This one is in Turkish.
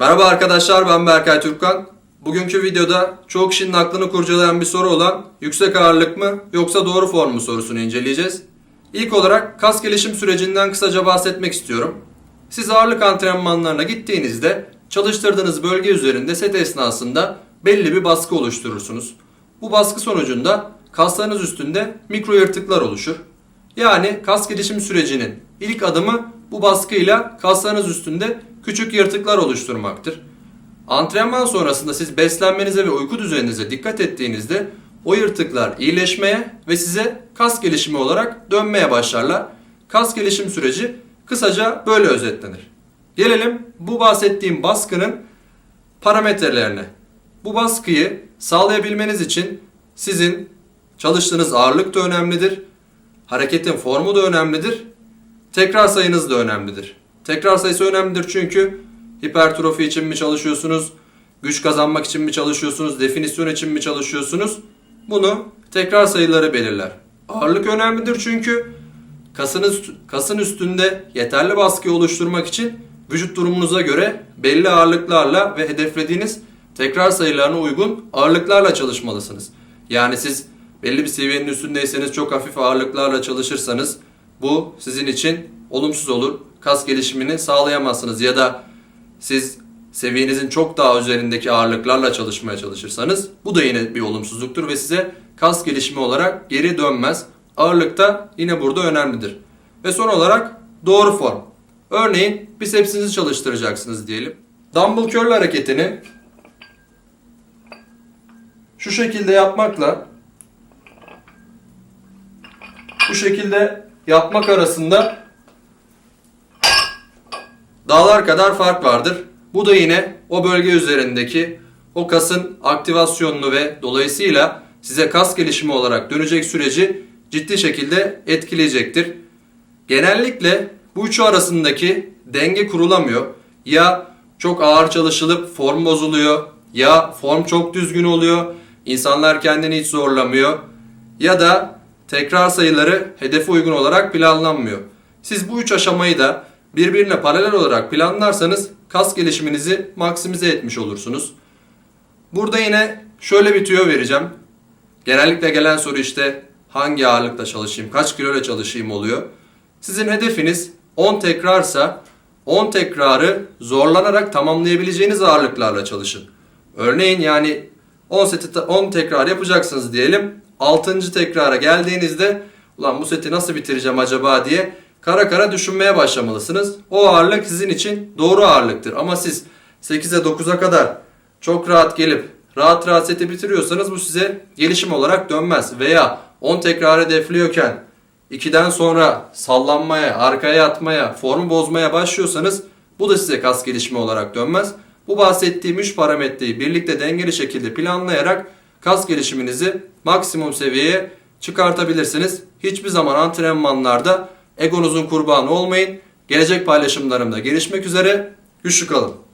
Merhaba arkadaşlar ben Berkay Türkkan. Bugünkü videoda çoğu kişinin aklını kurcalayan bir soru olan yüksek ağırlık mı yoksa doğru form mu sorusunu inceleyeceğiz. İlk olarak kas gelişim sürecinden kısaca bahsetmek istiyorum. Siz ağırlık antrenmanlarına gittiğinizde çalıştırdığınız bölge üzerinde set esnasında belli bir baskı oluşturursunuz. Bu baskı sonucunda kaslarınız üstünde mikro yırtıklar oluşur. Yani kas gelişim sürecinin ilk adımı bu baskıyla kaslarınız üstünde küçük yırtıklar oluşturmaktır. Antrenman sonrasında siz beslenmenize ve uyku düzeninize dikkat ettiğinizde o yırtıklar iyileşmeye ve size kas gelişimi olarak dönmeye başlarlar. Kas gelişim süreci kısaca böyle özetlenir. Gelelim bu bahsettiğim baskının parametrelerine. Bu baskıyı sağlayabilmeniz için sizin çalıştığınız ağırlık da önemlidir. Hareketin formu da önemlidir. Tekrar sayınız da önemlidir. Tekrar sayısı önemlidir çünkü hipertrofi için mi çalışıyorsunuz, güç kazanmak için mi çalışıyorsunuz, definisyon için mi çalışıyorsunuz? Bunu tekrar sayıları belirler. Ağırlık önemlidir çünkü kasınız, kasın üstünde yeterli baskı oluşturmak için vücut durumunuza göre belli ağırlıklarla ve hedeflediğiniz tekrar sayılarına uygun ağırlıklarla çalışmalısınız. Yani siz belli bir seviyenin üstündeyseniz çok hafif ağırlıklarla çalışırsanız bu sizin için olumsuz olur. Kas gelişimini sağlayamazsınız ya da siz seviyenizin çok daha üzerindeki ağırlıklarla çalışmaya çalışırsanız bu da yine bir olumsuzluktur ve size kas gelişimi olarak geri dönmez. Ağırlık da yine burada önemlidir. Ve son olarak doğru form. Örneğin bisepsinizi çalıştıracaksınız diyelim. Dumbbell curl hareketini şu şekilde yapmakla bu şekilde yapmak arasında dağlar kadar fark vardır. Bu da yine o bölge üzerindeki o kasın aktivasyonunu ve dolayısıyla size kas gelişimi olarak dönecek süreci ciddi şekilde etkileyecektir. Genellikle bu üçü arasındaki denge kurulamıyor. Ya çok ağır çalışılıp form bozuluyor ya form çok düzgün oluyor. İnsanlar kendini hiç zorlamıyor. Ya da tekrar sayıları hedefe uygun olarak planlanmıyor. Siz bu üç aşamayı da birbirine paralel olarak planlarsanız kas gelişiminizi maksimize etmiş olursunuz. Burada yine şöyle bir tüyo vereceğim. Genellikle gelen soru işte hangi ağırlıkla çalışayım, kaç kiloyla çalışayım oluyor. Sizin hedefiniz 10 tekrarsa 10 tekrarı zorlanarak tamamlayabileceğiniz ağırlıklarla çalışın. Örneğin yani 10 seti 10 tekrar yapacaksınız diyelim. 6. tekrara geldiğinizde ulan bu seti nasıl bitireceğim acaba diye kara kara düşünmeye başlamalısınız. O ağırlık sizin için doğru ağırlıktır. Ama siz 8'e 9'a kadar çok rahat gelip rahat rahat seti bitiriyorsanız bu size gelişim olarak dönmez. Veya 10 tekrar hedefliyorken 2'den sonra sallanmaya, arkaya yatmaya, formu bozmaya başlıyorsanız bu da size kas gelişimi olarak dönmez. Bu bahsettiğim 3 parametreyi birlikte dengeli şekilde planlayarak kas gelişiminizi maksimum seviyeye çıkartabilirsiniz. Hiçbir zaman antrenmanlarda egonuzun kurbanı olmayın. Gelecek paylaşımlarımda görüşmek üzere. Güçlü kalın.